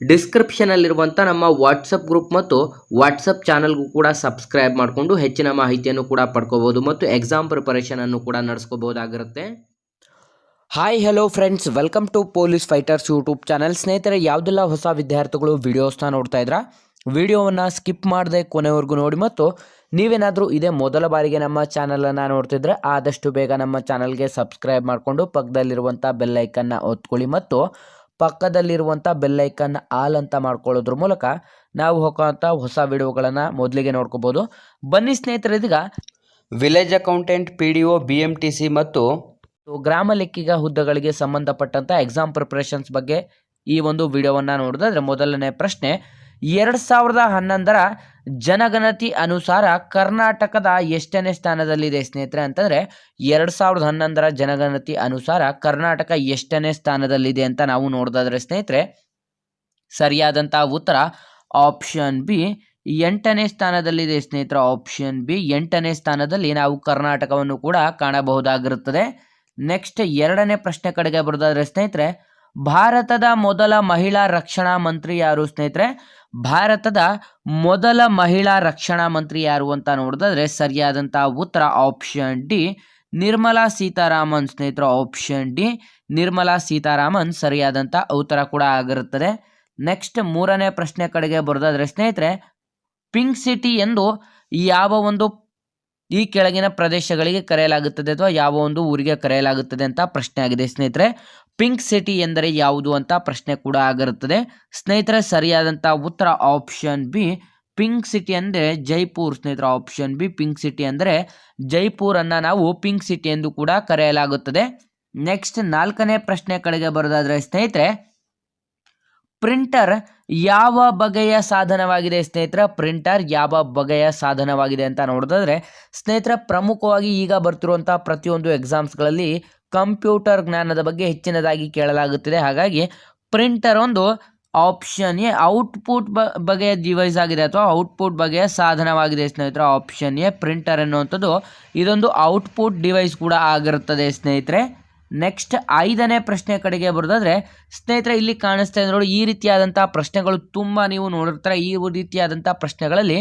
ಡಿಸ್ಕ್ರಿಪ್ಷನಲ್ಲಿರುವಂಥ ನಮ್ಮ WhatsApp group ಮತ್ತು WhatsApp ಚಾನಲ್ಗೂ ಕೂಡ ಸಬ್ಸ್ಕ್ರೈಬ್ ಮಾಡಿಕೊಂಡು ಹೆಚ್ಚಿನ ಮಾಹಿತಿಯನ್ನು ಕೂಡ ಪಡ್ಕೋಬೋದು ಮತ್ತು ಎಕ್ಸಾಮ್ ಪ್ರಿಪರೇಷನನ್ನು ಕೂಡ ನಡೆಸ್ಕೋಬೋದಾಗಿರುತ್ತೆ hi hello friends welcome to police fighters YouTube channel ಸ್ನೇಹಿತರೆ, ಯಾವುದೆಲ್ಲ ಹೊಸ ವಿದ್ಯಾರ್ಥಿಗಳು ವಿಡಿಯೋಸ್ನ ನೋಡ್ತಾ ಇದ್ರಾ? ವಿಡಿಯೋವನ್ನು ಸ್ಕಿಪ್ ಮಾಡದೆ ಕೊನೆವರೆಗೂ ನೋಡಿ ಮತ್ತು ನೀವೇನಾದರೂ ಇದೇ ಮೊದಲ ಬಾರಿಗೆ ನಮ್ಮ ಚಾನಲನ್ನು ನೋಡ್ತಿದ್ರೆ ಆದಷ್ಟು ಬೇಗ ನಮ್ಮ ಚಾನಲ್ಗೆ ಸಬ್ಸ್ಕ್ರೈಬ್ ಮಾಡಿಕೊಂಡು ಪಕ್ಕದಲ್ಲಿರುವಂಥ ಬೆಲ್ಲೈಕನ್ನ ಒತ್ಕೊಳ್ಳಿ ಮತ್ತು ಪಕ್ಕದಲ್ಲಿರುವಂಥ ಬೆಲ್ಲೈಕನ್ ಆಲ್ ಅಂತ ಮಾಡ್ಕೊಳ್ಳೋದ್ರ ಮೂಲಕ ನಾವು ಹೋಗೋಂಥ ಹೊಸ ವಿಡಿಯೋಗಳನ್ನು ಮೊದಲಿಗೆ ನೋಡ್ಕೋಬೋದು. ಬನ್ನಿ ಸ್ನೇಹಿತರೆ ಇದೀಗ village accountant P D O B M T C ಮತ್ತು ಗ್ರಾಮ ಲೆಕ್ಕಿಗ ಹುದ್ದೆಗಳಿಗೆ ಸಂಬಂಧಪಟ್ಟಂಥ ಎಕ್ಸಾಮ್ ಪ್ರಿಪ್ರೇಷನ್ಸ್ ಬಗ್ಗೆ ಈ ಒಂದು ವಿಡಿಯೋವನ್ನು ನೋಡಿದ್ರೆ ಮೊದಲನೇ ಪ್ರಶ್ನೆ ಎರಡು ಸಾವಿರದ ಹನ್ನೊಂದರ ಜನಗಣತಿ ಅನುಸಾರ ಕರ್ನಾಟಕದ ಎಷ್ಟನೇ ಸ್ಥಾನದಲ್ಲಿದೆ ಸ್ನೇಹಿತರೆ ಅಂತಂದರೆ ಎರಡು ಸಾವಿರದ ಹನ್ನೊಂದರ ಜನಗಣತಿ ಅನುಸಾರ ಕರ್ನಾಟಕ ಎಷ್ಟನೇ ಸ್ಥಾನದಲ್ಲಿದೆ ಅಂತ ನಾವು ನೋಡೋದಾದ್ರೆ ಸ್ನೇಹಿತರೆ ಸರಿಯಾದಂಥ ಉತ್ತರ ಆಪ್ಷನ್ ಬಿ ಎಂಟನೇ ಸ್ಥಾನದಲ್ಲಿದೆ ಸ್ನೇಹಿತರ ಆಪ್ಷನ್ ಬಿ ಎಂಟನೇ ಸ್ಥಾನದಲ್ಲಿ ನಾವು ಕರ್ನಾಟಕವನ್ನು ಕೂಡ ಕಾಣಬಹುದಾಗಿರುತ್ತದೆ. ನೆಕ್ಸ್ಟ್ ಎರಡನೇ ಪ್ರಶ್ನೆ ಕಡೆಗೆ ಬರೋದಾದ್ರೆ ಸ್ನೇಹಿತರೆ ಭಾರತದ ಮೊದಲ ಮಹಿಳಾ ರಕ್ಷಣಾ ಮಂತ್ರಿ ಯಾರು ಸ್ನೇಹಿತರೆ? ಭಾರತದ ಮೊದಲ ಮಹಿಳಾ ರಕ್ಷಣಾ ಮಂತ್ರಿ ಯಾರು ಅಂತ ನೋಡಿದ್ರೆ ಸರಿಯಾದಂಥ ಉತ್ತರ ಆಪ್ಷನ್ ಡಿ ನಿರ್ಮಲಾ ಸೀತಾರಾಮನ್. ಸ್ನೇಹಿತರ, ಆಪ್ಷನ್ ಡಿ ನಿರ್ಮಲಾ ಸೀತಾರಾಮನ್ ಸರಿಯಾದಂಥ ಉತ್ತರ ಕೂಡ ಆಗಿರುತ್ತದೆ. ನೆಕ್ಸ್ಟ್ ಮೂರನೇ ಪ್ರಶ್ನೆ ಕಡೆಗೆ ಬರೋದಾದ್ರೆ ಸ್ನೇಹಿತರೆ, ಪಿಂಕ್ ಸಿಟಿ ಎಂದು ಯಾವ ಒಂದು ಈ ಕೆಳಗಿನ ಪ್ರದೇಶಗಳಿಗೆ ಕರೆಯಲಾಗುತ್ತದೆ ಅಥವಾ ಯಾವ ಒಂದು ಊರಿಗೆ ಕರೆಯಲಾಗುತ್ತದೆ ಅಂತ ಪ್ರಶ್ನೆ ಆಗಿದೆ ಸ್ನೇಹಿತರೆ. ಪಿಂಕ್ ಸಿಟಿ ಎಂದರೆ ಯಾವುದು ಅಂತ ಪ್ರಶ್ನೆ ಕೂಡ ಆಗಿರುತ್ತದೆ. ಸ್ನೇಹಿತರೆ, ಸರಿಯಾದಂಥ ಉತ್ತರ ಆಪ್ಷನ್ ಬಿ, ಪಿಂಕ್ ಸಿಟಿ ಅಂದರೆ ಜೈಪುರ್. ಸ್ನೇಹಿತರ, ಆಪ್ಷನ್ ಬಿ, ಪಿಂಕ್ ಸಿಟಿ ಅಂದರೆ ಜೈಪುರನ್ನು ನಾವು ಪಿಂಕ್ ಸಿಟಿ ಎಂದು ಕೂಡ ಕರೆಯಲಾಗುತ್ತದೆ. ನೆಕ್ಸ್ಟ್ ನಾಲ್ಕನೇ ಪ್ರಶ್ನೆ ಕಡೆಗೆ ಬರೋದಾದರೆ, ಸ್ನೇಹಿತರೆ, ಪ್ರಿಂಟರ್ ಯಾವ ಬಗೆಯ ಸಾಧನವಾಗಿದೆ? ಸ್ನೇಹಿತರ, ಪ್ರಿಂಟರ್ ಯಾವ ಬಗೆಯ ಸಾಧನವಾಗಿದೆ ಅಂತ ನೋಡೋದಾದ್ರೆ, ಸ್ನೇಹಿತರ, ಪ್ರಮುಖವಾಗಿ ಈಗ ಬರ್ತಿರುವಂಥ ಪ್ರತಿಯೊಂದು ಎಕ್ಸಾಮ್ಸ್ಗಳಲ್ಲಿ ಕಂಪ್ಯೂಟರ್ ಜ್ಞಾನದ ಬಗ್ಗೆ ಹೆಚ್ಚಿನದಾಗಿ ಕೇಳಲಾಗುತ್ತಿದೆ. ಹಾಗಾಗಿ ಪ್ರಿಂಟರ್ ಒಂದು ಆಪ್ಷನ್ ಎ ಔಟ್ಪುಟ್ ಬ, ಬಗೆಯ ಡಿವೈಸ್ ಆಗಿದೆ ಅಥವಾ ಔಟ್ಪುಟ್ ಬಗೆಯ ಸಾಧನವಾಗಿದೆ ಸ್ನೇಹಿತರೆ. ಆಪ್ಷನ್ ಎ ಪ್ರಿಂಟರ್ ಎನ್ನುವಂಥದ್ದು ಇದೊಂದು ಔಟ್ಪುಟ್ ಡಿವೈಸ್ ಕೂಡ ಆಗಿರುತ್ತದೆ ಸ್ನೇಹಿತರೆ. ನೆಕ್ಸ್ಟ್ ಐದನೇ ಪ್ರಶ್ನೆ ಕಡೆಗೆ ಬರೋದಾದರೆ, ಸ್ನೇಹಿತರೆ ಇಲ್ಲಿ ಕಾಣಿಸ್ತಾ ಇದೆ ಈ ರೀತಿಯಾದಂಥ ಪ್ರಶ್ನೆಗಳು ತುಂಬ ನೀವು ನೋಡಿರ್ತಾರೆ. ಈ ರೀತಿಯಾದಂಥ ಪ್ರಶ್ನೆಗಳಲ್ಲಿ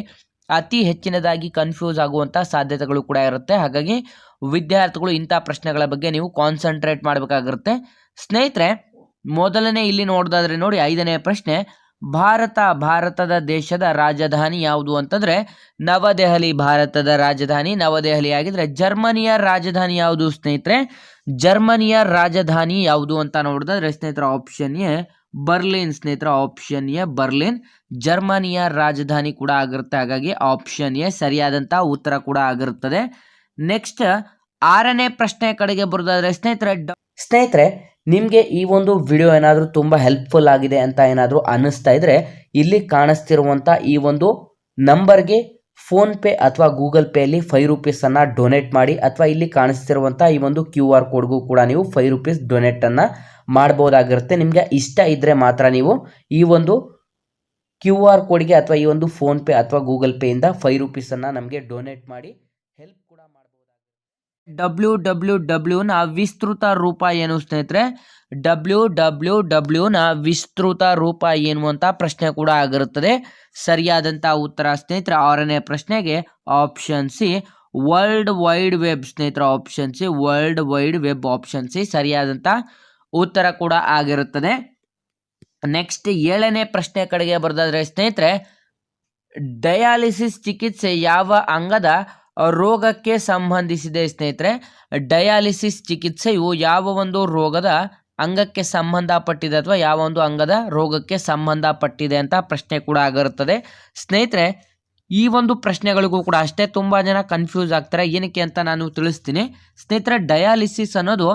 ಅತಿ ಹೆಚ್ಚಿನದಾಗಿ ಕನ್ಫ್ಯೂಸ್ ಆಗುವಂಥ ಸಾಧ್ಯತೆಗಳು ಕೂಡ ಇರುತ್ತೆ. ಹಾಗಾಗಿ ವಿದ್ಯಾರ್ಥಿಗಳು ಇಂಥ ಪ್ರಶ್ನೆಗಳ ಬಗ್ಗೆ ನೀವು ಕಾನ್ಸಂಟ್ರೇಟ್ ಮಾಡಬೇಕಾಗಿರುತ್ತೆ. ಸ್ನೇಹಿತರೆ, ಮೊದಲನೇ ಇಲ್ಲಿ ನೋಡೋದಾದ್ರೆ ನೋಡಿ, ಐದನೇ ಪ್ರಶ್ನೆ, ಭಾರತ ಭಾರತದ ದೇಶದ ರಾಜಧಾನಿ ಯಾವುದು ಅಂತಂದರೆ, ನವದೆಹಲಿ ಭಾರತದ ರಾಜಧಾನಿ, ನವದೆಹಲಿ ಆಗಿದ್ರೆ ಜರ್ಮನಿಯ ರಾಜಧಾನಿ ಯಾವುದು ಸ್ನೇಹಿತರೆ? ಜರ್ಮನಿಯ ರಾಜಧಾನಿ ಯಾವುದು ಅಂತ ನೋಡಿದ್ರೆ ಸ್ನೇಹಿತರ ಆಪ್ಷನ್ ಬರ್ಲಿನ್ ಸ್ನೇಹಿತರ ಆಪ್ಷನ್ ಎ ಬರ್ಲಿನ್. ಜರ್ಮನಿಯ ರಾಜಧಾನಿ ಕೂಡ ಆಗಿರುತ್ತೆ. ಹಾಗಾಗಿ ಆಪ್ಷನ್ ಎ ಸರಿಯಾದಂಥ ಉತ್ತರ ಕೂಡ ಆಗಿರುತ್ತದೆ. ನೆಕ್ಸ್ಟ್ ಆರನೇ ಪ್ರಶ್ನೆ ಕಡೆಗೆ ಬರೋದಾದ್ರೆ, ಸ್ನೇಹಿತರೆ ಸ್ನೇಹಿತರೆ, ನಿಮಗೆ ಈ ಒಂದು ವಿಡಿಯೋ ಏನಾದರೂ ತುಂಬ ಹೆಲ್ಪ್ಫುಲ್ ಆಗಿದೆ ಅಂತ ಏನಾದರೂ ಅನ್ನಿಸ್ತಾ ಇದ್ರೆ, ಇಲ್ಲಿ ಕಾಣಿಸ್ತಿರುವಂಥ ಈ ಒಂದು ನಂಬರ್ಗೆ ಫೋನ್ಪೇ ಅಥವಾ ಗೂಗಲ್ ಪೇಯಲ್ಲಿ ಫೈವ್ ರುಪೀಸನ್ನು ಡೊನೇಟ್ ಮಾಡಿ, ಅಥವಾ ಇಲ್ಲಿ ಕಾಣಿಸ್ತಿರುವಂಥ ಈ ಒಂದು ಕ್ಯೂ ಆರ್ ಕೋಡ್ಗೂ ಕೂಡ ನೀವು ಫೈವ್ ರುಪೀಸ್ ಡೊನೇಟನ್ನು ಮಾಡ್ಬೋದಾಗಿರುತ್ತೆ. ನಿಮಗೆ ಇಷ್ಟ ಇದ್ದರೆ ಮಾತ್ರ ನೀವು ಈ ಒಂದು ಕ್ಯೂ ಆರ್ ಕೋಡ್ಗೆ ಅಥವಾ ಈ ಒಂದು ಫೋನ್ಪೇ ಅಥವಾ ಗೂಗಲ್ ಪೇಯಿಂದ ಫೈವ್ ರುಪೀಸನ್ನು ನಮಗೆ ಡೊನೇಟ್ ಮಾಡಿ ಹೆಲ್ಪ್ ಕೂಡ ಮಾಡ್ಬೋದು ಡಬ್ಲ್ಯೂ ಡಬ್ಲ್ಯೂ ಡಬ್ಲ್ಯೂನ ವಿಸ್ತೃತ ರೂಪ ಏನು ಸ್ನೇಹಿತರೆ? ಡಬ್ಲ್ಯೂ ಡಬ್ಲ್ಯೂ ಡಬ್ಲ್ಯೂನ ವಿಸ್ತೃತ ರೂಪ ಏನು ಅಂತ ಪ್ರಶ್ನೆ ಕೂಡ ಆಗಿರುತ್ತದೆ. ಸರಿಯಾದಂಥ ಉತ್ತರ ಸ್ನೇಹಿತರೆ, ಆರನೇ ಪ್ರಶ್ನೆಗೆ option C world wide web ಸ್ನೇಹಿತರ option C world wide web option C ಸರಿಯಾದಂಥ ಉತ್ತರ ಕೂಡ ಆಗಿರುತ್ತದೆ. ನೆಕ್ಸ್ಟ್ ಏಳನೇ ಪ್ರಶ್ನೆ ಕಡೆಗೆ ಬರೋದಾದ್ರೆ ಸ್ನೇಹಿತರೆ, ಡಯಾಲಿಸಿಸ್ ಚಿಕಿತ್ಸೆ ಯಾವ ಅಂಗದ ರೋಗಕ್ಕೆ ಸಂಬಂಧಿಸಿದೆ ಸ್ನೇಹಿತರೆ? ಡಯಾಲಿಸಿಸ್ ಚಿಕಿತ್ಸೆಯು ಯಾವ ಒಂದು ರೋಗದ ಅಂಗಕ್ಕೆ ಸಂಬಂಧಪಟ್ಟಿದೆ ಅಥವಾ ಯಾವ ಒಂದು ಅಂಗದ ರೋಗಕ್ಕೆ ಸಂಬಂಧಪಟ್ಟಿದೆ ಅಂತ ಪ್ರಶ್ನೆ ಕೂಡ ಆಗಿರುತ್ತದೆ. ಸ್ನೇಹಿತರೆ, ಈ ಒಂದು ಪ್ರಶ್ನೆಗಳಿಗೂ ಕೂಡ ಅಷ್ಟೇ ತುಂಬ ಜನ ಕನ್ಫ್ಯೂಸ್ ಆಗ್ತಾರೆ. ಏನಕ್ಕೆ ಅಂತ ನಾನು ತಿಳಿಸ್ತೀನಿ. ಸ್ನೇಹಿತರೆ, ಡಯಾಲಿಸಿಸ್ ಅನ್ನೋದು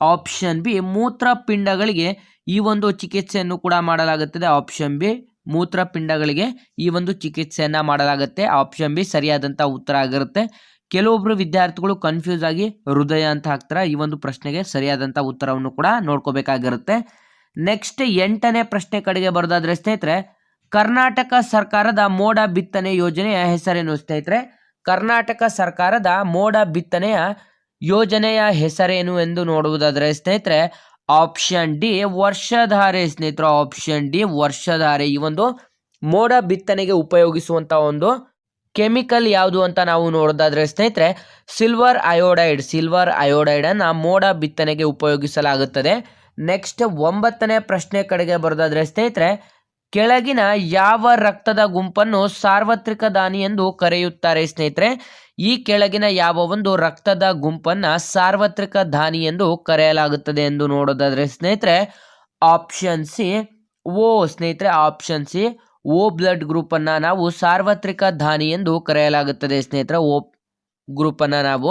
ಆಪ್ಷನ್ ಬಿ ಮೂತ್ರಪಿಂಡಗಳಿಗೆ ಈ ಒಂದು ಚಿಕಿತ್ಸೆಯನ್ನು ಕೂಡ ಮಾಡಲಾಗುತ್ತದೆ. ಆಪ್ಷನ್ ಬಿ ಮೂತ್ರಪಿಂಡಗಳಿಗೆ ಈ ಒಂದು ಚಿಕಿತ್ಸೆಯನ್ನು ಮಾಡಲಾಗುತ್ತೆ. ಆಪ್ಷನ್ ಬಿ ಸರಿಯಾದಂಥ ಉತ್ತರ ಆಗಿರುತ್ತೆ. ಕೆಲವೊಬ್ಬರು ವಿದ್ಯಾರ್ಥಿಗಳು ಕನ್ಫ್ಯೂಸ್ ಆಗಿ ಹೃದಯ ಅಂತ ಹಾಕ್ತಾರೆ. ಈ ಒಂದು ಪ್ರಶ್ನೆಗೆ ಸರಿಯಾದಂಥ ಉತ್ತರವನ್ನು ಕೂಡ ನೋಡ್ಕೋಬೇಕಾಗಿರುತ್ತೆ. ನೆಕ್ಸ್ಟ್ ಎಂಟನೇ ಪ್ರಶ್ನೆ ಕಡೆಗೆ ಬರೋದಾದ್ರೆ ಸ್ನೇಹಿತರೆ, ಕರ್ನಾಟಕ ಸರ್ಕಾರದ ಮೋಡ ಬಿತ್ತನೆ ಯೋಜನೆಯ ಹೆಸರೇನು ಸ್ನೇಹಿತರೆ? ಕರ್ನಾಟಕ ಸರ್ಕಾರದ ಮೋಡ ಬಿತ್ತನೆಯ ಯೋಜನೆಯ ಹೆಸರೇನು ಎಂದು ನೋಡುವುದಾದರೆ, ಸ್ನೇಹಿತರೆ ಆಪ್ಷನ್ ಡಿ ವರ್ಷಧಾರೆ. ಸ್ನೇಹಿತರೆ ಆಪ್ಷನ್ ಡಿ ವರ್ಷಧಾರೆ. ಈ ಒಂದು ಮೋಡ ಬಿತ್ತನೆಗೆ ಉಪಯೋಗಿಸುವಂತ ಒಂದು ಕೆಮಿಕಲ್ ಯಾವುದು ಅಂತ ನಾವು ನೋಡೋದಾದ್ರೆ, ಸ್ನೇಹಿತರೆ ಸಿಲ್ವರ್ ಅಯೋಡೈಡ್ ಸಿಲ್ವರ್ ಅಯೋಡೈಡ್ ಅನ್ನ ಮೋಡ ಬಿತ್ತನೆಗೆ ಉಪಯೋಗಿಸಲಾಗುತ್ತದೆ. ನೆಕ್ಸ್ಟ್ ಒಂಬತ್ತನೇ ಪ್ರಶ್ನೆ ಕಡೆಗೆ ಬರೋದಾದ್ರೆ, ಸ್ನೇಹಿತರೆ ಕೆಳಗಿನ ಯಾವ ರಕ್ತದ ಗುಂಪನ್ನು ಸಾರ್ವತ್ರಿಕ ದಾನಿ ಎಂದು ಕರೆಯುತ್ತಾರೆ ಸ್ನೇಹಿತರೆ? ಈ ಕೆಳಗಿನ ಯಾವ ಒಂದು ರಕ್ತದ ಗುಂಪನ್ನ ಸಾರ್ವತ್ರಿಕ ದಾನಿ ಎಂದು ಕರೆಯಲಾಗುತ್ತದೆ ಎಂದು ನೋಡೋದಾದ್ರೆ ಸ್ನೇಹಿತರೆ ಆಪ್ಷನ್ ಸಿ ಓ ಸ್ನೇಹಿತರೆ option C O blood group ಅನ್ನ ನಾವು ಸಾರ್ವತ್ರಿಕ ದಾನಿ ಎಂದು ಕರೆಯಲಾಗುತ್ತದೆ ಸ್ನೇಹಿತರೆ. ಓ ಗ್ರೂಪ್ ಅನ್ನ ನಾವು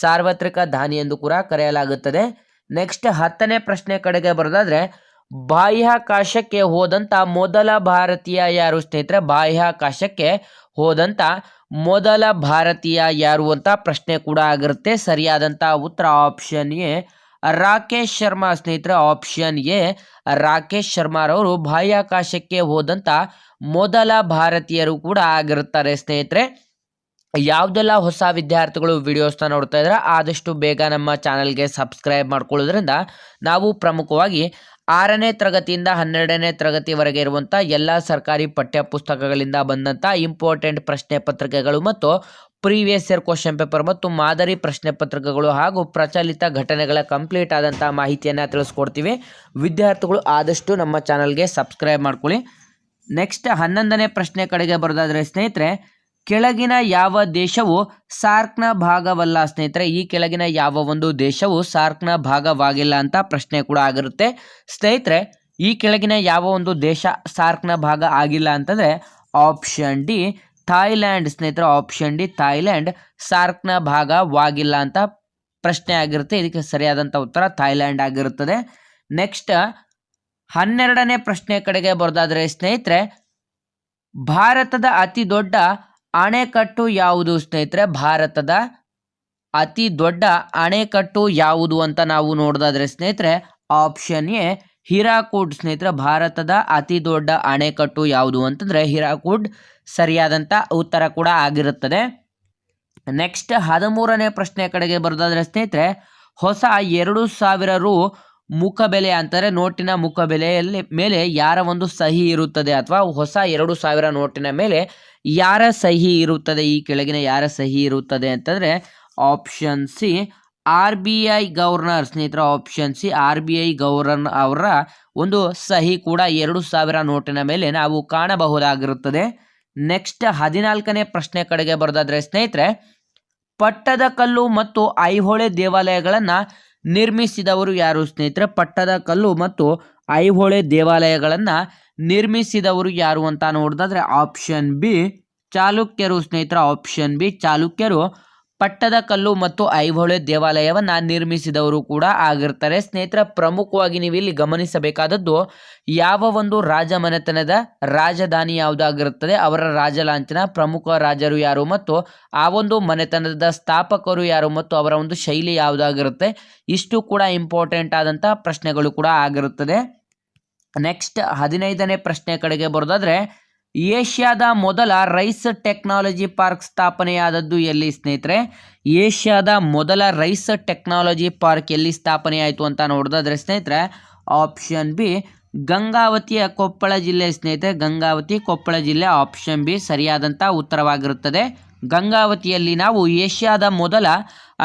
ಸಾರ್ವತ್ರಿಕ ದಾನಿ ಎಂದು ಕೂಡ ಕರೆಯಲಾಗುತ್ತದೆ. ನೆಕ್ಸ್ಟ್ ಹತ್ತನೇ ಪ್ರಶ್ನೆ ಕಡೆಗೆ ಬರೋದಾದ್ರೆ ಬಾಹ್ಯಾಕಾಶಕ್ಕೆ ಹೋದಂಥ ಮೊದಲ ಭಾರತೀಯ ಯಾರು ಸ್ನೇಹಿತರೆ? ಬಾಹ್ಯಾಕಾಶಕ್ಕೆ ಹೋದಂಥ ಮೊದಲ ಭಾರತೀಯ ಯಾರು ಅಂತ ಪ್ರಶ್ನೆ ಕೂಡ ಆಗಿರುತ್ತೆ. ಸರಿಯಾದಂತ ಉತ್ತರ ಆಪ್ಷನ್ ಎ ರಾಕೇಶ್ ಶರ್ಮಾ ಸ್ನೇಹಿತರೆ. ಆಪ್ಷನ್ ಎ ರಾಕೇಶ್ ಶರ್ಮಾರವರು ಬಾಹ್ಯಾಕಾಶಕ್ಕೆ ಹೋದಂಥ ಮೊದಲ ಭಾರತೀಯರು ಕೂಡ ಆಗಿರುತ್ತಾರೆ ಸ್ನೇಹಿತರೆ. ಯಾವುದೆಲ್ಲ ಹೊಸ ವಿದ್ಯಾರ್ಥಿಗಳು ವಿಡಿಯೋಸ್ನ ನೋಡ್ತಾ ಇದ್ರೆ ಆದಷ್ಟು ಬೇಗ ನಮ್ಮ ಚಾನಲ್ಗೆ ಸಬ್ಸ್ಕ್ರೈಬ್ ಮಾಡ್ಕೊಳ್ಳೋದ್ರಿಂದ ನಾವು ಪ್ರಮುಖವಾಗಿ ಆರನೇ ತರಗತಿಯಿಂದ ಹನ್ನೆರಡನೇ ತರಗತಿವರೆಗೆ ಇರುವಂಥ ಎಲ್ಲ ಸರ್ಕಾರಿ ಪಠ್ಯ ಪುಸ್ತಕಗಳಿಂದ ಬಂದಂಥ ಇಂಪಾರ್ಟೆಂಟ್ ಪ್ರಶ್ನೆ ಪತ್ರಿಕೆಗಳು ಮತ್ತು ಪ್ರೀವಿಯಸ್ ಇಯರ್ ಕ್ವಶನ್ ಪೇಪರ್ ಮತ್ತು ಮಾದರಿ ಪ್ರಶ್ನೆ ಪತ್ರಿಕೆಗಳು ಹಾಗೂ ಪ್ರಚಲಿತ ಘಟನೆಗಳ ಕಂಪ್ಲೀಟ್ ಆದಂಥ ಮಾಹಿತಿಯನ್ನು ತಿಳಿಸ್ಕೊಡ್ತೀವಿ. ವಿದ್ಯಾರ್ಥಿಗಳು ಆದಷ್ಟು ನಮ್ಮ ಚಾನಲ್ಗೆ ಸಬ್ಸ್ಕ್ರೈಬ್ ಮಾಡ್ಕೊಳ್ಳಿ. ನೆಕ್ಸ್ಟ್ ಹನ್ನೊಂದನೇ ಪ್ರಶ್ನೆ ಕಡೆಗೆ ಬರೋದಾದರೆ ಸ್ನೇಹಿತರೆ ಕೆಳಗಿನ ಯಾವ ದೇಶವು ಸಾರ್ಕ್ನ ಭಾಗವಲ್ಲ ಸ್ನೇಹಿತರೆ. ಈ ಕೆಳಗಿನ ಯಾವ ಒಂದು ದೇಶವು ಸಾರ್ಕ್ನ ಭಾಗವಾಗಿಲ್ಲ ಅಂತ ಪ್ರಶ್ನೆ ಕೂಡ ಆಗಿರುತ್ತೆ. ಸ್ನೇಹಿತರೆ, ಈ ಕೆಳಗಿನ ಯಾವ ಒಂದು ದೇಶ ಸಾರ್ಕ್ನ ಭಾಗ ಆಗಿಲ್ಲ ಅಂತಂದರೆ ಆಪ್ಷನ್ ಡಿ ಥಾಯ್ಲ್ಯಾಂಡ್ ಸ್ನೇಹಿತರೆ. ಆಪ್ಷನ್ ಡಿ ಥಾಯ್ಲ್ಯಾಂಡ್ ಸಾರ್ಕ್ನ ಭಾಗವಾಗಿಲ್ಲ ಅಂತ ಪ್ರಶ್ನೆ ಆಗಿರುತ್ತೆ. ಇದಕ್ಕೆ ಸರಿಯಾದಂಥ ಉತ್ತರ ಥಾಯ್ಲ್ಯಾಂಡ್ ಆಗಿರುತ್ತದೆ. ನೆಕ್ಸ್ಟ್, ಹನ್ನೆರಡನೇ ಪ್ರಶ್ನೆ ಕಡೆಗೆ ಬರೋದಾದರೆ ಸ್ನೇಹಿತರೆ, ಭಾರತದ ಅತಿ ದೊಡ್ಡ ಅಣೆಕಟ್ಟು ಯಾವುದು ಸ್ನೇಹಿತರೆ? ಭಾರತದ ಅತಿ ದೊಡ್ಡ ಅಣೆಕಟ್ಟು ಯಾವುದು ಅಂತ ನಾವು ನೋಡೋದಾದ್ರೆ ಸ್ನೇಹಿತರೆ ಆಪ್ಷನ್ ಎ ಹಿರಾಕೂಡ್ ಸ್ನೇಹಿತರೆ. ಭಾರತದ ಅತಿ ದೊಡ್ಡ ಅಣೆಕಟ್ಟು ಯಾವುದು ಅಂತಂದ್ರೆ ಹಿರಾಕೂಡ್ ಸರಿಯಾದಂಥ ಉತ್ತರ ಕೂಡ ಆಗಿರುತ್ತದೆ. ನೆಕ್ಸ್ಟ್ ಹದಿಮೂರನೇ ಪ್ರಶ್ನೆ ಕಡೆಗೆ ಬರೋದಾದ್ರೆ ಸ್ನೇಹಿತರೆ, ಹೊಸ ಎರಡು ಸಾವಿರ ರು ಮುಖಬೆಲೆ ಅಂತಾರೆ, ನೋಟಿನ ಮುಖಬೆಲೆಯಲ್ಲಿ ಮೇಲೆ ಯಾರ ಒಂದು ಸಹಿ ಇರುತ್ತದೆ ಅಥವಾ ಹೊಸ ಎರಡು ಸಾವಿರ ನೋಟಿನ ಮೇಲೆ ಯಾರ ಸಹಿ ಇರುತ್ತದೆ? ಈ ಕೆಳಗಿನ ಯಾರ ಸಹಿ ಇರುತ್ತದೆ ಅಂತಂದರೆ option C R B I governor ಸ್ನೇಹಿತರ option C R B I governor ಅವರ ಒಂದು ಸಹಿ ಕೂಡ ಎರಡು ಸಾವಿರ ನೋಟಿನ ಮೇಲೆ ನಾವು ಕಾಣಬಹುದಾಗಿರುತ್ತದೆ. ನೆಕ್ಸ್ಟ್ ಹದಿನಾಲ್ಕನೇ ಪ್ರಶ್ನೆ ಕಡೆಗೆ ಬರೋದಾದರೆ ಸ್ನೇಹಿತರೆ, ಪಟ್ಟದಕಲ್ಲು ಮತ್ತು ಐಹೊಳೆ ದೇವಾಲಯಗಳನ್ನ ನಿರ್ಮಿಸಿದವರು ಯಾರು ಸ್ನೇಹಿತರೆ? ಪಟ್ಟದಕಲ್ಲು ಮತ್ತು ಐಹೊಳೆ ದೇವಾಲಯಗಳನ್ನು ನಿರ್ಮಿಸಿದವರು ಯಾರು ಅಂತ ನೋಡಿದ್ರೆ ಆಪ್ಷನ್ ಬಿ ಚಾಲುಕ್ಯರು ಸ್ನೇಹಿತರ. ಆಪ್ಷನ್ ಬಿ ಚಾಲುಕ್ಯರು ಪಟ್ಟದಕಲ್ಲು ಮತ್ತು ಐಹೊಳೆ ದೇವಾಲಯವನ್ನು ನಿರ್ಮಿಸಿದವರು ಕೂಡ ಆಗಿರ್ತಾರೆ. ಸ್ನೇಹಿತರ, ಪ್ರಮುಖವಾಗಿ ನೀವು ಇಲ್ಲಿ ಗಮನಿಸಬೇಕಾದದ್ದು ಯಾವ ಒಂದು ರಾಜಮನೆತನದ ರಾಜಧಾನಿ ಯಾವುದಾಗಿರುತ್ತದೆ, ಅವರ ರಾಜಲಾಂಛನ, ಪ್ರಮುಖ ರಾಜರು ಯಾರು ಮತ್ತು ಆ ಒಂದು ಮನೆತನದ ಸ್ಥಾಪಕರು ಯಾರು ಮತ್ತು ಅವರ ಒಂದು ಶೈಲಿ ಯಾವುದಾಗಿರುತ್ತೆ, ಇಷ್ಟು ಕೂಡ ಇಂಪಾರ್ಟೆಂಟ್ ಆದಂಥ ಪ್ರಶ್ನೆಗಳು ಕೂಡ ಆಗಿರುತ್ತದೆ. ನೆಕ್ಸ್ಟ್ ಹದಿನೈದನೇ ಪ್ರಶ್ನೆ ಕಡೆಗೆ ಬರೋದಾದ್ರೆ ಏಷ್ಯಾದ ಮೊದಲ ರೈಸ್ ಟೆಕ್ನಾಲಜಿ ಪಾರ್ಕ್ ಸ್ಥಾಪನೆಯಾದದ್ದು ಎಲ್ಲಿ ಸ್ನೇಹಿತರೆ? ಏಷ್ಯಾದ ಮೊದಲ ರೈಸ್ ಟೆಕ್ನಾಲಜಿ ಪಾರ್ಕ್ ಎಲ್ಲಿ ಸ್ಥಾಪನೆಯಾಯಿತು ಅಂತ ನೋಡಿದ್ರೆ ಸ್ನೇಹಿತರೆ, ಆಪ್ಷನ್ ಬಿ ಗಂಗಾವತಿಯ ಕೊಪ್ಪಳ ಜಿಲ್ಲೆ ಸ್ನೇಹಿತರೆ. ಗಂಗಾವತಿ, ಕೊಪ್ಪಳ ಜಿಲ್ಲೆ ಆಪ್ಷನ್ ಬಿ ಸರಿಯಾದಂಥ ಉತ್ತರವಾಗಿರುತ್ತದೆ. ಗಂಗಾವತಿಯಲ್ಲಿ ನಾವು ಏಷ್ಯಾದ ಮೊದಲ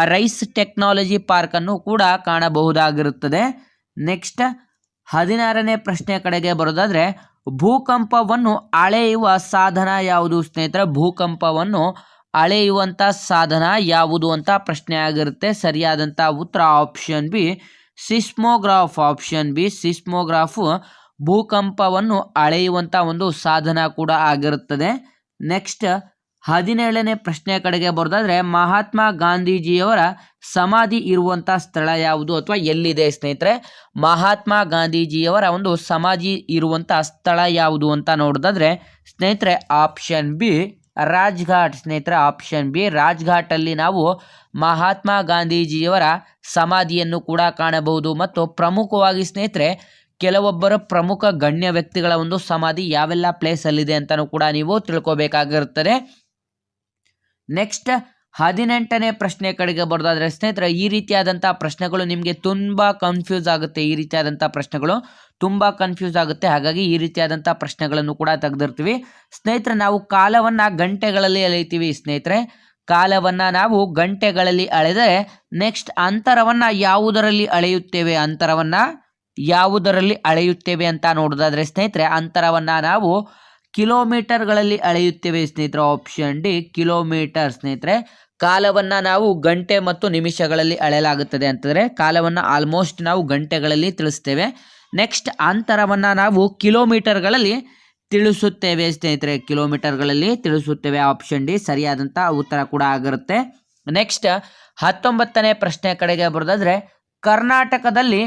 ರೈಸ್ ಟೆಕ್ನಾಲಜಿ ಪಾರ್ಕನ್ನು ಕೂಡ ಕಾಣಬಹುದಾಗಿರುತ್ತದೆ. ನೆಕ್ಸ್ಟ್ ಹದಿನಾರನೇ ಪ್ರಶ್ನೆ ಕಡೆಗೆ ಬರೋದಾದ್ರೆ ಭೂಕಂಪವನ್ನು ಅಳೆಯುವ ಸಾಧನ ಯಾವುದು ಸ್ನೇಹಿತರೆ? ಭೂಕಂಪವನ್ನು ಅಳೆಯುವಂಥ ಸಾಧನ ಯಾವುದು ಅಂತ ಪ್ರಶ್ನೆ ಆಗಿರುತ್ತೆ. ಸರಿಯಾದಂಥ ಉತ್ತರ option B seismograph option B seismograph ಭೂಕಂಪವನ್ನು ಅಳೆಯುವಂಥ ಒಂದು ಸಾಧನ ಕೂಡ ಆಗಿರುತ್ತದೆ. ನೆಕ್ಸ್ಟ್ ಹದಿನೇಳನೇ ಪ್ರಶ್ನೆ ಕಡೆಗೆ ಬರೋದಾದ್ರೆ ಮಹಾತ್ಮ ಗಾಂಧೀಜಿಯವರ ಸಮಾಧಿ ಇರುವಂಥ ಸ್ಥಳ ಯಾವುದು ಅಥವಾ ಎಲ್ಲಿದೆ ಸ್ನೇಹಿತರೆ? ಮಹಾತ್ಮ ಗಾಂಧೀಜಿಯವರ ಒಂದು ಸಮಾಧಿ ಇರುವಂಥ ಸ್ಥಳ ಯಾವುದು ಅಂತ ನೋಡೋದಾದ್ರೆ ಸ್ನೇಹಿತರೆ ಆಪ್ಷನ್ ಬಿ ರಾಜ್ಘಾಟ್. ಸ್ನೇಹಿತರೆ ಆಪ್ಷನ್ ಬಿ ರಾಜ್ಘಾಟಲ್ಲಿ ನಾವು ಮಹಾತ್ಮ ಗಾಂಧೀಜಿಯವರ ಸಮಾಧಿಯನ್ನು ಕೂಡ ಕಾಣಬಹುದು. ಮತ್ತು ಪ್ರಮುಖವಾಗಿ ಸ್ನೇಹಿತರೆ ಕೆಲವೊಬ್ಬರ ಪ್ರಮುಖ ಗಣ್ಯ ವ್ಯಕ್ತಿಗಳ ಒಂದು ಸಮಾಧಿ ಯಾವೆಲ್ಲ ಪ್ಲೇಸಲ್ಲಿದೆ ಅಂತಲೂ ಕೂಡ ನೀವು ತಿಳ್ಕೊಬೇಕಾಗಿರುತ್ತದೆ. ನೆಕ್ಸ್ಟ್ ಹದಿನೆಂಟನೇ ಪ್ರಶ್ನೆ ಕಡೆಗೆ ಬರೋದಾದ್ರೆ, ಸ್ನೇಹಿತರೆ, ಈ ರೀತಿಯಾದಂಥ ಪ್ರಶ್ನೆಗಳು ನಿಮಗೆ ತುಂಬ ಕನ್ಫ್ಯೂಸ್ ಆಗುತ್ತೆ. ಈ ರೀತಿಯಾದಂಥ ಪ್ರಶ್ನೆಗಳು ತುಂಬ ಕನ್ಫ್ಯೂಸ್ ಆಗುತ್ತೆ. ಹಾಗಾಗಿ ಈ ರೀತಿಯಾದಂಥ ಪ್ರಶ್ನೆಗಳನ್ನು ಕೂಡ ತೆಗೆದಿರ್ತೀವಿ. ಸ್ನೇಹಿತರೆ, ನಾವು ಕಾಲವನ್ನು ಗಂಟೆಗಳಲ್ಲಿ ಅಳೆಯುತ್ತೀವಿ ಸ್ನೇಹಿತರೆ, ಕಾಲವನ್ನು ನಾವು ಗಂಟೆಗಳಲ್ಲಿ ಅಳೆದರೆ ನೆಕ್ಸ್ಟ್ ಅಂತರವನ್ನು ಯಾವುದರಲ್ಲಿ ಅಳೆಯುತ್ತೇವೆ ಅಂತರವನ್ನು ಯಾವುದರಲ್ಲಿ ಅಳೆಯುತ್ತೇವೆ ಅಂತ ನೋಡೋದಾದರೆ, ಸ್ನೇಹಿತರೆ, ಅಂತರವನ್ನು ನಾವು ಕಿಲೋಮೀಟರ್ಗಳಲ್ಲಿ ಅಳೆಯುತ್ತೇವೆ ಸ್ನೇಹಿತರೆ. ಆಪ್ಷನ್ ಡಿ, ಕಿಲೋಮೀಟರ್ ಸ್ನೇಹಿತರೆ. ಕಾಲವನ್ನು ನಾವು ಗಂಟೆ ಮತ್ತು ನಿಮಿಷಗಳಲ್ಲಿ ಅಳೆಯಲಾಗುತ್ತದೆ ಅಂತಂದರೆ ಕಾಲವನ್ನು ಆಲ್ಮೋಸ್ಟ್ ನಾವು ಗಂಟೆಗಳಲ್ಲಿ ತಿಳಿಸ್ತೇವೆ. ನೆಕ್ಸ್ಟ್ ಅಂತರವನ್ನು ನಾವು ಕಿಲೋಮೀಟರ್ಗಳಲ್ಲಿ ತಿಳಿಸುತ್ತೇವೆ ಸ್ನೇಹಿತರೆ. ಕಿಲೋಮೀಟರ್ಗಳಲ್ಲಿ ತಿಳಿಸುತ್ತೇವೆ. ಆಪ್ಷನ್ ಡಿ ಸರಿಯಾದಂಥ ಉತ್ತರ ಕೂಡ ಆಗಿರುತ್ತೆ. ನೆಕ್ಸ್ಟ್ ಹತ್ತೊಂಬತ್ತನೇ ಪ್ರಶ್ನೆ ಕಡೆಗೆ ಬರೋದಾದ್ರೆ ಕರ್ನಾಟಕದಲ್ಲಿ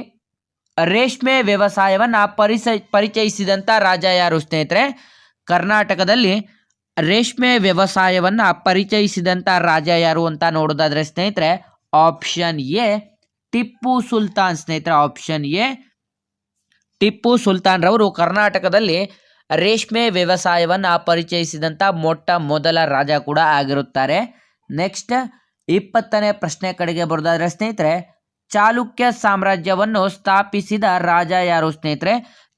ರೇಷ್ಮೆ ವ್ಯವಸಾಯವನ್ನು ಪರಿಸ ಪರಿಚಯಿಸಿದಂಥ ರಾಜ ಯಾರು ಸ್ನೇಹಿತರೆ? ಕರ್ನಾಟಕದಲ್ಲಿ ರೇಷ್ಮೆ ವ್ಯವಸಾಯವನ್ನು ಪರಿಚಯಿಸಿದಂಥ ರಾಜ ಯಾರು ಅಂತ ನೋಡೋದಾದರೆ ಸ್ನೇಹಿತರೆ ಆಪ್ಷನ್ ಎ ಟಿಪ್ಪು ಸುಲ್ತಾನ್. ಸ್ನೇಹಿತರೆ ಆಪ್ಷನ್ ಎ ಟಿಪ್ಪು ಸುಲ್ತಾನ್ ರವರು ಕರ್ನಾಟಕದಲ್ಲಿ ರೇಷ್ಮೆ ವ್ಯವಸಾಯವನ್ನು ಪರಿಚಯಿಸಿದಂಥ ಮೊಟ್ಟ ಮೊದಲ ರಾಜ ಕೂಡ ಆಗಿರುತ್ತಾರೆ. ನೆಕ್ಸ್ಟ್ ಇಪ್ಪತ್ತನೇ ಪ್ರಶ್ನೆ ಕಡೆಗೆ ಬರೋದಾದರೆ ಸ್ನೇಹಿತರೆ, ಚಾಲುಕ್ಯ ಸಾಮ್ರಾಜ್ಯವನ್ನು ಸ್ಥಾಪಿಸಿದ ರಾಜ ಯಾರು ಸ್ನೇಹಿತರೆ?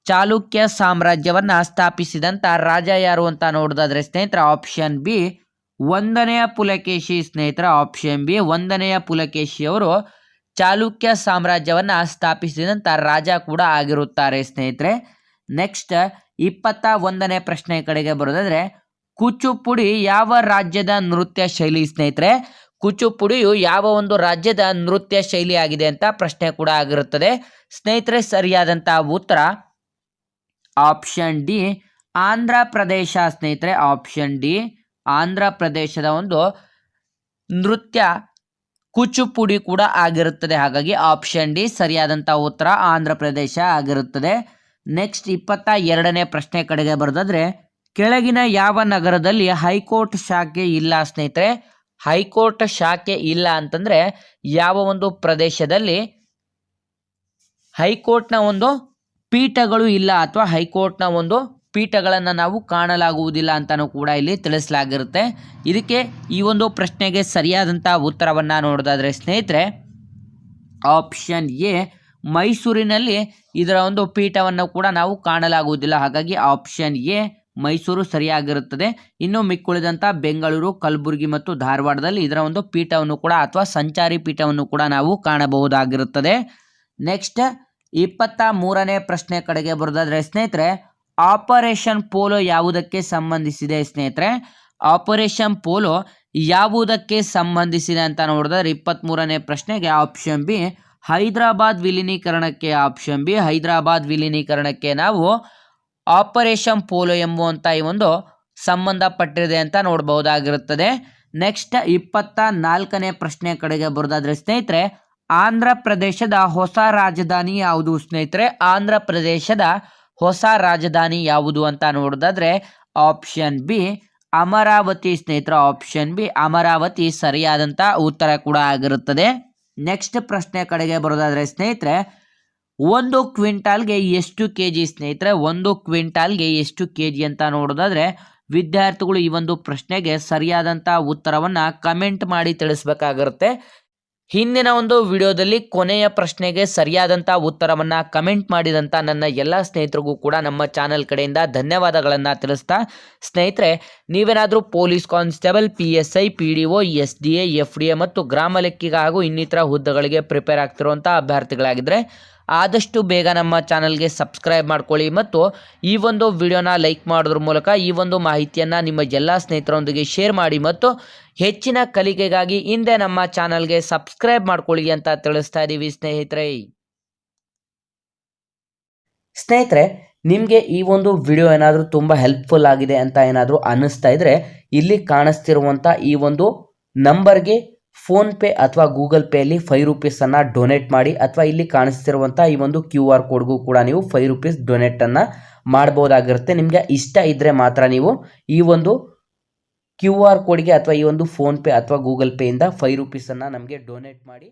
ಚಾಲುಕ್ಯ ಸಾಮ್ರಾಜ್ಯವನ್ನ ಸ್ಥಾಪಿಸಿದಂತ ರಾಜ ಯಾರು ಅಂತ ನೋಡೋದಾದ್ರೆ ಸ್ನೇಹಿತರ ಆಪ್ಷನ್ ಬಿ ಒಂದನೆಯ ಪುಲಕೇಶಿ ಸ್ನೇಹಿತರ ಆಪ್ಷನ್ ಬಿ ಒಂದನೆಯ ಪುಲಕೇಶಿಯವರು ಚಾಲುಕ್ಯ ಸಾಮ್ರಾಜ್ಯವನ್ನ ಸ್ಥಾಪಿಸಿದಂಥ ರಾಜ ಕೂಡ ಆಗಿರುತ್ತಾರೆ ಸ್ನೇಹಿತರೆ. ನೆಕ್ಸ್ಟ್ ಇಪ್ಪತ್ತ ಒಂದನೇ ಪ್ರಶ್ನೆ ಕಡೆಗೆ ಬರೋದಾದ್ರೆ, ಕುಚುಪುಡಿ ಯಾವ ರಾಜ್ಯದ ನೃತ್ಯ ಶೈಲಿ ಸ್ನೇಹಿತರೆ? ಕುಚುಪುಡಿಯು ಯಾವ ಒಂದು ರಾಜ್ಯದ ನೃತ್ಯ ಶೈಲಿ ಆಗಿದೆ ಅಂತ ಪ್ರಶ್ನೆ ಕೂಡ ಆಗಿರುತ್ತದೆ. ಸ್ನೇಹಿತರೆ ಸರಿಯಾದಂತಹ ಉತ್ತರ ಆಪ್ಷನ್ ಡಿ, ಆಂಧ್ರ ಪ್ರದೇಶ ಸ್ನೇಹಿತರೆ, ಆಪ್ಷನ್ ಡಿ, ಆಂಧ್ರ ಪ್ರದೇಶದ ಒಂದು ನೃತ್ಯ ಕುಚುಪುಡಿ ಕೂಡ ಆಗಿರುತ್ತದೆ. ಹಾಗಾಗಿ ಆಪ್ಷನ್ ಡಿ ಸರಿಯಾದಂಥ ಉತ್ತರ ಆಂಧ್ರ ಪ್ರದೇಶ ಆಗಿರುತ್ತದೆ. ನೆಕ್ಸ್ಟ್ ಇಪ್ಪತ್ತ ಎರಡನೇ ಪ್ರಶ್ನೆ ಕಡೆಗೆ ಬರೆದಾದ್ರೆ, ಕೆಳಗಿನ ಯಾವ ನಗರದಲ್ಲಿ ಹೈಕೋರ್ಟ್ ಶಾಖೆ ಇಲ್ಲ ಸ್ನೇಹಿತರೆ? ಹೈಕೋರ್ಟ್ ಶಾಖೆ ಇಲ್ಲ ಅಂತಂದ್ರೆ ಯಾವ ಒಂದು ಪ್ರದೇಶದಲ್ಲಿ ಹೈಕೋರ್ಟ್ನ ಒಂದು ಪೀಠಗಳು ಇಲ್ಲ ಅಥವಾ ಹೈಕೋರ್ಟ್ನ ಒಂದು ಪೀಠಗಳನ್ನು ನಾವು ಕಾಣಲಾಗುವುದಿಲ್ಲ ಅಂತಲೂ ಕೂಡ ಇಲ್ಲಿ ತಿಳಿಸಲಾಗಿರುತ್ತೆ. ಇದಕ್ಕೆ ಈ ಒಂದು ಪ್ರಶ್ನೆಗೆ ಸರಿಯಾದಂಥ ಉತ್ತರವನ್ನು ನೋಡೋದಾದರೆ ಸ್ನೇಹಿತರೆ ಆಪ್ಷನ್ ಎ, ಮೈಸೂರಿನಲ್ಲಿ ಇದರ ಒಂದು ಪೀಠವನ್ನು ಕೂಡ ನಾವು ಕಾಣಲಾಗುವುದಿಲ್ಲ. ಹಾಗಾಗಿ ಆಪ್ಷನ್ ಎ, ಮೈಸೂರು ಸರಿಯಾಗಿರುತ್ತದೆ. ಇನ್ನು ಮಿಕ್ಕುಳಿದಂಥ ಬೆಂಗಳೂರು, ಕಲಬುರಗಿ ಮತ್ತು ಧಾರವಾಡದಲ್ಲಿ ಇದರ ಒಂದು ಪೀಠವನ್ನು ಕೂಡ ಅಥವಾ ಸಂಚಾರಿ ಪೀಠವನ್ನು ಕೂಡ ನಾವು ಕಾಣಬಹುದಾಗಿರುತ್ತದೆ. ನೆಕ್ಸ್ಟ್ ಇಪ್ಪತ್ತ ಮೂರನೇ ಪ್ರಶ್ನೆ ಕಡೆಗೆ ಬರೋದಾದ್ರೆ, ಸ್ನೇಹಿತರೆ, ಆಪರೇಷನ್ ಪೋಲೋ ಯಾವುದಕ್ಕೆ ಸಂಬಂಧಿಸಿದೆ ಸ್ನೇಹಿತರೆ? ಆಪರೇಷನ್ ಪೋಲೋ ಯಾವುದಕ್ಕೆ ಸಂಬಂಧಿಸಿದೆ ಅಂತ ನೋಡಿದ್ರೆ ಇಪ್ಪತ್ತ್ ಮೂರನೇ ಪ್ರಶ್ನೆಗೆ ಆಪ್ಷನ್ ಬಿ ಹೈದರಾಬಾದ್ ವಿಲೀನೀಕರಣಕ್ಕೆ ಆಪ್ಷನ್ ಬಿ ಹೈದರಾಬಾದ್ ವಿಲೀನೀಕರಣಕ್ಕೆ ನಾವು ಆಪರೇಷನ್ ಪೋಲೋ ಎಂಬುವಂಥ ಈ ಒಂದು ಸಂಬಂಧಪಟ್ಟಿದೆ ಅಂತ ನೋಡಬಹುದಾಗಿರುತ್ತದೆ. ನೆಕ್ಸ್ಟ್ ಇಪ್ಪತ್ತ ನಾಲ್ಕನೇ ಪ್ರಶ್ನೆ ಕಡೆಗೆ ಬರೋದಾದ್ರೆ, ಸ್ನೇಹಿತರೆ ಆಂಧ್ರ ಪ್ರದೇಶದ ಹೊಸ ರಾಜಧಾನಿ ಯಾವುದು ಸ್ನೇಹಿತರೆ? ಆಂಧ್ರ ಪ್ರದೇಶದ ಹೊಸ ರಾಜಧಾನಿ ಯಾವುದು ಅಂತ ನೋಡೋದಾದ್ರೆ ಆಪ್ಷನ್ ಬಿ ಅಮರಾವತಿ ಸ್ನೇಹಿತರ. ಆಪ್ಷನ್ ಬಿ ಅಮರಾವತಿ ಸರಿಯಾದಂಥ ಉತ್ತರ ಕೂಡ ಆಗಿರುತ್ತದೆ. ನೆಕ್ಸ್ಟ್ ಪ್ರಶ್ನೆ ಕಡೆಗೆ ಬರೋದಾದ್ರೆ ಸ್ನೇಹಿತರೆ, ಒಂದು ಕ್ವಿಂಟಾಲ್ಗೆ ಎಷ್ಟು ಕೆ ಜಿ ಸ್ನೇಹಿತರೆ? ಒಂದು ಕ್ವಿಂಟಾಲ್ಗೆ ಎಷ್ಟು ಕೆ ಜಿ ಅಂತ ನೋಡೋದಾದ್ರೆ ವಿದ್ಯಾರ್ಥಿಗಳು ಈ ಒಂದು ಪ್ರಶ್ನೆಗೆ ಸರಿಯಾದಂಥ ಉತ್ತರವನ್ನು ಕಮೆಂಟ್ ಮಾಡಿ ತಿಳಿಸ್ಬೇಕಾಗಿರುತ್ತೆ. ಹಿಂದಿನ ಒಂದು ವಿಡಿಯೋದಲ್ಲಿ ಕೊನೆಯ ಪ್ರಶ್ನೆಗೆ ಸರಿಯಾದಂಥ ಉತ್ತರವನ್ನು ಕಮೆಂಟ್ ಮಾಡಿದಂಥ ನನ್ನ ಎಲ್ಲ ಸ್ನೇಹಿತರಿಗೂ ಕೂಡ ನಮ್ಮ ಚಾನಲ್ ಕಡೆಯಿಂದ ಧನ್ಯವಾದಗಳನ್ನು ತಿಳಿಸ್ತಾ, ಸ್ನೇಹಿತರೆ, ನೀವೇನಾದರೂ police constable P S I P D O S D A F D A ಮತ್ತು ಗ್ರಾಮ ಲೆಕ್ಕಿಗ ಹಾಗೂ ಇನ್ನಿತರ ಹುದ್ದೆಗಳಿಗೆ ಪ್ರಿಪೇರ್ ಆಗ್ತಿರುವಂಥ ಅಭ್ಯರ್ಥಿಗಳಾಗಿದ್ದರೆ ಆದಷ್ಟು ಬೇಗ ನಮ್ಮ ಚಾನಲ್ಗೆ ಸಬ್ಸ್ಕ್ರೈಬ್ ಮಾಡ್ಕೊಳ್ಳಿ ಮತ್ತು ಈ ಒಂದು ವಿಡಿಯೋನ ಲೈಕ್ ಮಾಡೋದ್ರ ಮೂಲಕ ಈ ಒಂದು ಮಾಹಿತಿಯನ್ನು ನಿಮ್ಮ ಎಲ್ಲ ಸ್ನೇಹಿತರೊಂದಿಗೆ ಶೇರ್ ಮಾಡಿ ಮತ್ತು ಹೆಚ್ಚಿನ ಕಲಿಕೆಗಾಗಿ ಹಿಂದೆ ನಮ್ಮ ಚಾನಲ್ಗೆ ಸಬ್ಸ್ಕ್ರೈಬ್ ಮಾಡ್ಕೊಳ್ಳಿ ಅಂತ ತಿಳಿಸ್ತಾ ಇದ್ದೀವಿ ಸ್ನೇಹಿತರೆ. ಸ್ನೇಹಿತರೆ, ನಿಮಗೆ ಈ ಒಂದು ವಿಡಿಯೋ ಏನಾದರೂ ತುಂಬ ಹೆಲ್ಪ್ಫುಲ್ ಆಗಿದೆ ಅಂತ ಏನಾದರೂ ಅನ್ನಿಸ್ತಾ ಇದ್ದರೆ ಇಲ್ಲಿ ಕಾಣಿಸ್ತಿರುವಂಥ ಈ ಒಂದು ನಂಬರ್ಗೆ ಫೋನ್ಪೇ ಅಥವಾ ಗೂಗಲ್ ಪೇಯಲ್ಲಿ ಫೈವ್ ರುಪೀಸನ್ನು ಡೊನೇಟ್ ಮಾಡಿ ಅಥವಾ ಇಲ್ಲಿ ಕಾಣಿಸ್ತಿರುವಂಥ ಈ ಒಂದು ಕ್ಯೂ ಆರ್ ಕೋಡ್ಗೂ ಕೂಡ ನೀವು ಫೈವ್ ರುಪೀಸ್ ಡೊನೇಟನ್ನು ಮಾಡ್ಬೋದಾಗಿರುತ್ತೆ. ನಿಮಗೆ ಇಷ್ಟ ಇದ್ದರೆ ಮಾತ್ರ ನೀವು ಈ ಒಂದು ಕ್ಯೂ ಆರ್ ಕೋಡ್ಗೆ ಅಥವಾ ಈ ಒಂದು ಫೋನ್ಪೇ ಅಥವಾ ಗೂಗಲ್ ಪೇಯಿಂದ ಫೈವ್ ರುಪೀಸನ್ನು ನಮಗೆ ಡೊನೇಟ್ ಮಾಡಿ